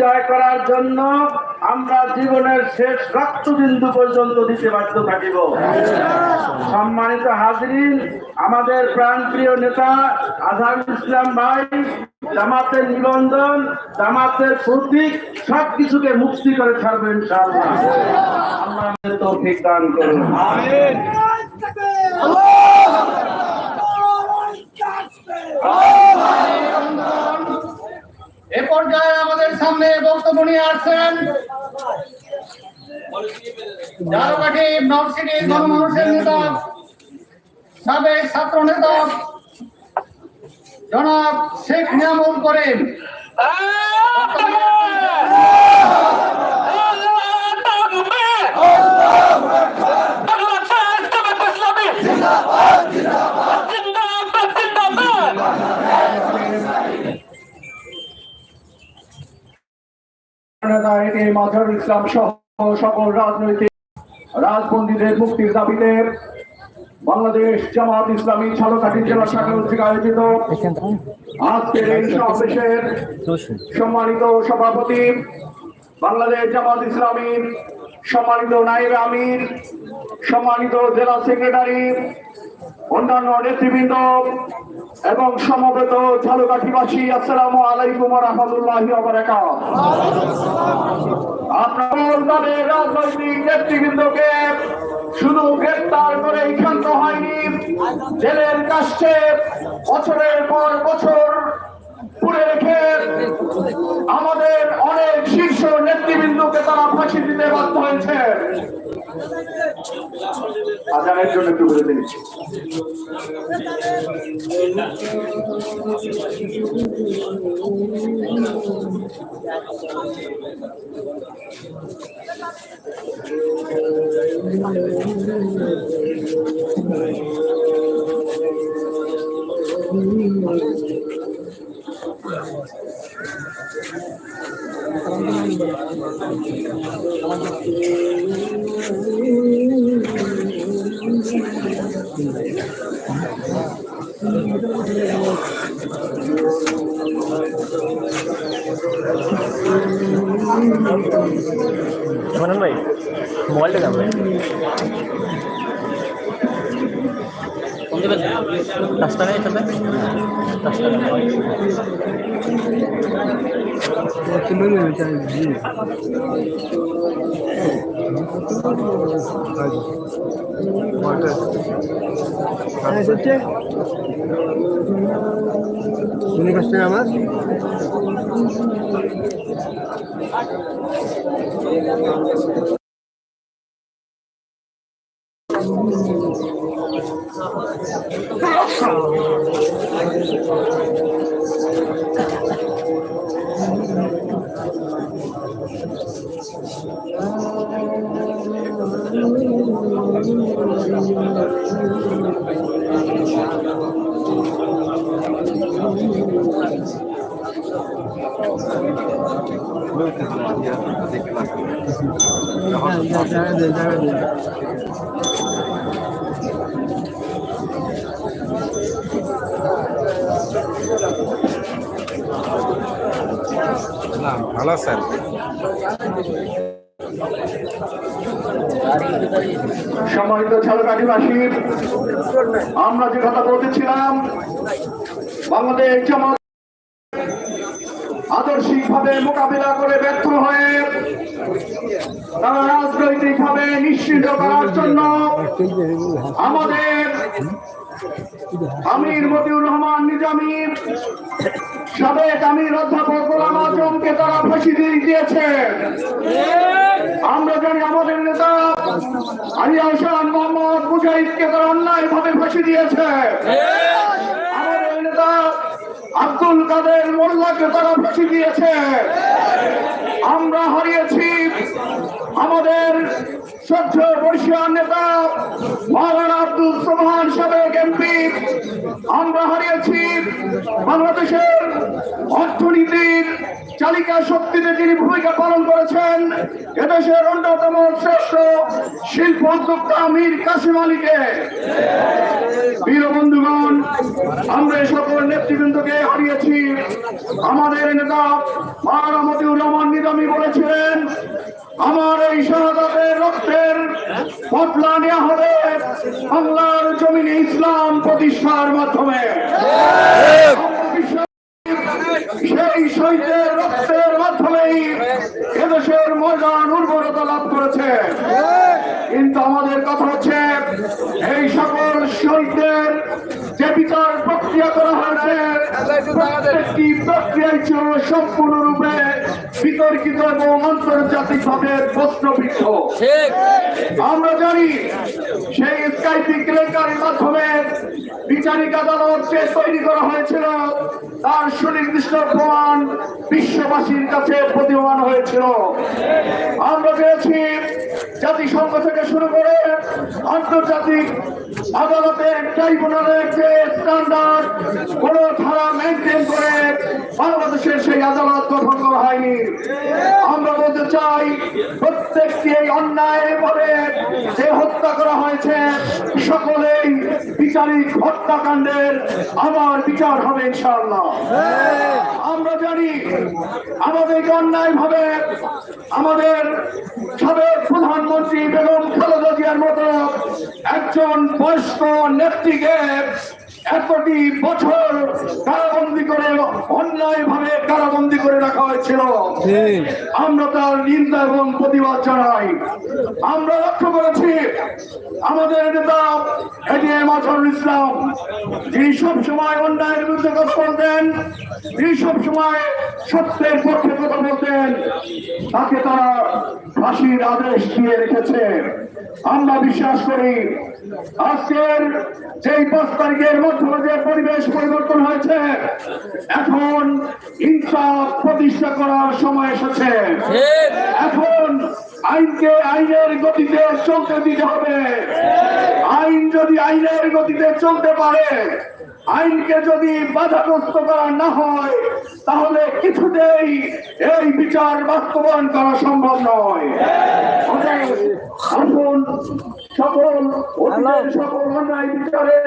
জয় করার জন্য আমরা জীবনের শেষ রক্তবিন্দু পর্যন্ত দিতে বাধ্য থাকিব। সম্মানিত হাজরিন আমাদের প্রাণপ্রিয় নেতা আজহারুল ইসলাম ভাই জামাতের নিবন্ধন জামাতের প্রতীক সব কিছুকে মুক্তি করে ছাড়বে ইনশাআল্লাহ। আল্লাহ আমাদের তৌফিক দান করুন। এ পর্যায়ে আমাদের সামনে বক্তব্য নিয়ে আসছেন ঝাড়কাঠি নরসিটি গণমানুষের নেতা, সাবেক ছাত্র নেতা, জনাব শেখ নিয়ামুল করিম। নেতা একে মাঝারুল ইসলাম সহ সকল রাজনৈতিক রাজবন্দীদের মুক্তির দাবিতে বাংলাদেশ জামাত ইসলামী ঝালকাঠি জেলা শাখা থেকে আয়োজিত আজকের এই সমাবেশের সম্মানিত সভাপতি বাংলাদেশ জামাত ইসলামীর সম্মানিত নায়েব আমির, সম্মানিত জেলা সেক্রেটারি অন্যান্য নেতৃবৃন্দ এবং সমবেত ঝালকাঠিবাসী, আসসালামু আলাইকুম রহমতুল্লাহ রাজনৈতিক নেতৃবৃন্দকে শুধু গ্রেপ্তার করে হয়নি, জেলের কাছে বছরের পর বছর পুড়ে রেখে আমাদের অনেক শীর্ষ নেতৃবৃন্দকে তারা ফাঁসি দিতে বাধ্য হয়েছে। আজানের জন্য একটু বলে দিচ্ছি ইমরান ভাই মোবাইলটা ভাই। দশ টাকা এটাতে দশ টাকা শুনে আমার Devam edelim, devam edelim. ভালো স্যার সম্মানিত ঝালকাঠিবাসী আমরা যে কথা বলতেছিলাম, বাংলাদেশ জামাত আদর্শিক ভাবে মোকাবিলা করে ব্যর্থ হয়ে তারা রাজনৈতিক ভাবে নিশ্চিত করার জন্য আমাদের আমির মতিউর রহমান নিজামী সাবেক আমির অধ্যাপক গোলাম আজমকে তারা ফাঁসি দিয়ে দিয়েছে। আমরা জানি আমাদের নেতা আলী হাসান মোহাম্মদ মুজাহিদকে তারা অন্যায় ভাবে ফাঁসি দিয়েছে। আমাদের নেতা আব্দুল কাদের মোল্লাকে তারা ফাঁসি দিয়েছে। আমরা হারিয়েছি আমাদের স্বচ্ছ বর্ষিয়ান নেতা মাওলানা আব্দুল আমরা হারিয়েছি বাংলাদেশের অর্থনীতির চালিকা শক্তিতে যিনি ভূমিকা পালন করেছেন, এদেশের অন্যতম শ্রেষ্ঠ শিল্প উদ্যোক্তা মীর কাসিম আলীকে। প্রিয় বন্ধুগণ, আমরা সকল নেতৃবৃন্দকে হারিয়েছি। আমাদের নেতা মতিউর রহমান নিজামী বলেছিলেন আমার এই শাহাদাতের রক্তের বদলা নেওয়া হবে বাংলার জমিনে ইসলাম প্রতিষ্ঠার মাধ্যমে। সেই শহীদের রক্তের মাধ্যমেই এদেশের ময়দান উর্বরতা লাভ করেছে। কিন্তু আমাদের কথা হচ্ছে, এই সকল শহীদদের যে বিচার প্রক্রিয়া করা হয়েছে প্রত্যেকটি প্রক্রিয়াই ছিল সম্পূর্ণরূপে বিতর্কিত এবং আন্তর্জাতিক ভাবে প্রশ্নবিদ্ধ। আমরা জানি সেই স্কাইপি কেলেঙ্কারির মাধ্যমে বিচারিক আদালত যে তৈরি করা হয়েছিল তার সুনির্দিষ্ট প্রমাণ বিশ্ববাসীর কাছে প্রতিমান হয়েছিল। আমরা পেয়েছি জাতিসংঘ থেকে শুরু করে আন্তর্জাতিক আদালতে ট্রাইব্যুনালের যে স্ট্যান্ডার্ড কোনো ধারা মেনটেন করে বাংলাদেশের সেই আদালত গঠন করা হয়নি। চাই প্রত্যেকটি এই অন্যায় ভাবে যে হত্যা করা হয়েছে, সকলেই বিচারিক হত্যাকাণ্ডের আমার বিচার হবে ইনশাআল্লাহ। আমরা জানি আমাদেরকে অন্যায় ভাবে আমাদের সাবেক প্রধানমন্ত্রী বেগম খালেদা জিয়ার মতো একজন বয়স্ক নেত্রীকে এতটি বছর কারাবন্দি করে অন্যায় ভাবে কারাবন্দি করে রাখা হয়েছিল। আমরা তার নিন্দা এবং প্রতিবাদ জানাই। আমরা লক্ষ্য করেছি আমাদের নেতা এডিএম আজহারুল ইসলাম যিনি সবসময় অন্যায়ের বিরুদ্ধে কথা বলতেন তিনি সবসময় সত্যের পক্ষে কথা বলতেন তাকে তারা ফাঁসির আদেশ দিয়ে রেখেছে। আমরা বিশ্বাস করি আজকের যেই পাঁচ তারিখের মাধ্যমে যে পরিবেশ পরিবর্তন হয়েছে, এখন ইনসাফ প্রতিষ্ঠা করার সময় এসেছে। এখন আইনকে আইনের গতিতে চলতে দিতে হবে। আইন যদি আইনের গতিতে চলতে পারে আইনকে যদি বাধাগ্রস্ত করা না হয় তাহলে কিছুতেই এই বিচার বাস্তবায়ন করা সম্ভব নয়। আসুন সকল সকল অন্যায় বিচারে